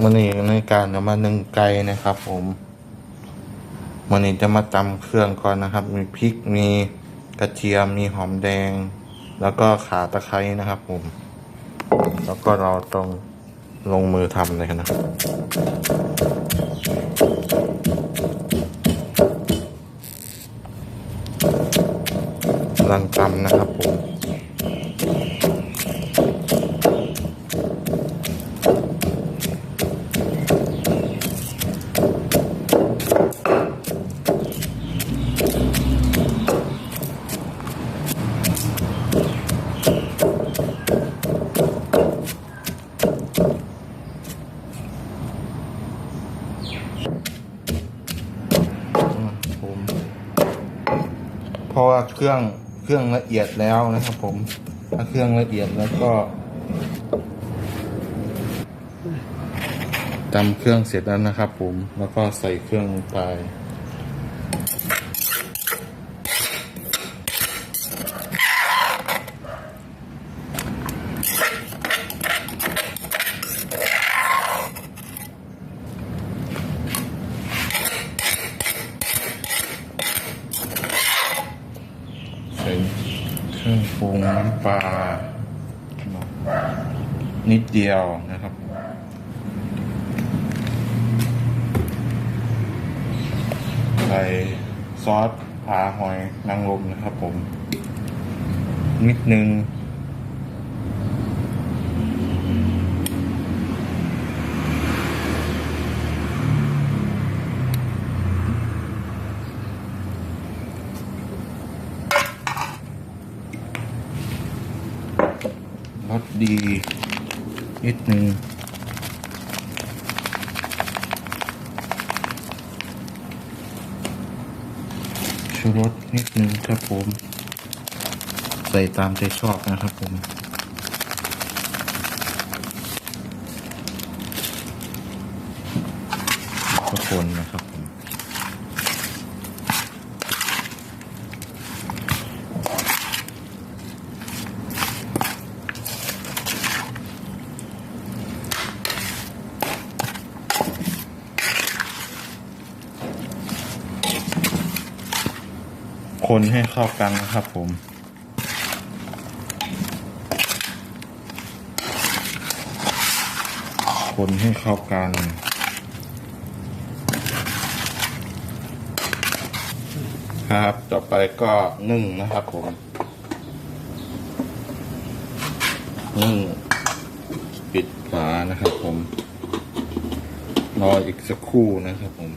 มันนี้ในการจะมานึ่งไก่นะครับ ผมมันนี้จะมาตำเครื่องก่อนนะครับ มีพริกมีกระเทียมมีหอมแดง แล้วก็ขาตะไคร้นะครับ ผม แล้วก็เราต้องลงมือทำเลยนะครับกำลังตำนะครับผม เพราะว่าเครื่องเครื่องละเอียดแล้วนะครับ ผมถ้าเครื่องละเอียดแล้วก็จำเครื่องเสร็จแล้วนะครับ ผมแล้วก็ใส่เครื่องลงไป ใส่เครื่องปรุงน้ำปลานิดเดียวนะครับใส่ซอสผาหอยนางรมนะครับผม นิดนึง รสดีนิดนึงชูรสนิดนึงครับผม ใส่ตามใจชอบนะครับผมทุกคนนะครับ คนให้เข้ากันนะครับผม คนให้เข้ากันครับต่อไปก็นึ่งนะครับผมนึ่งปิดฝานะครับผมรออีกสักครู่นะครับผม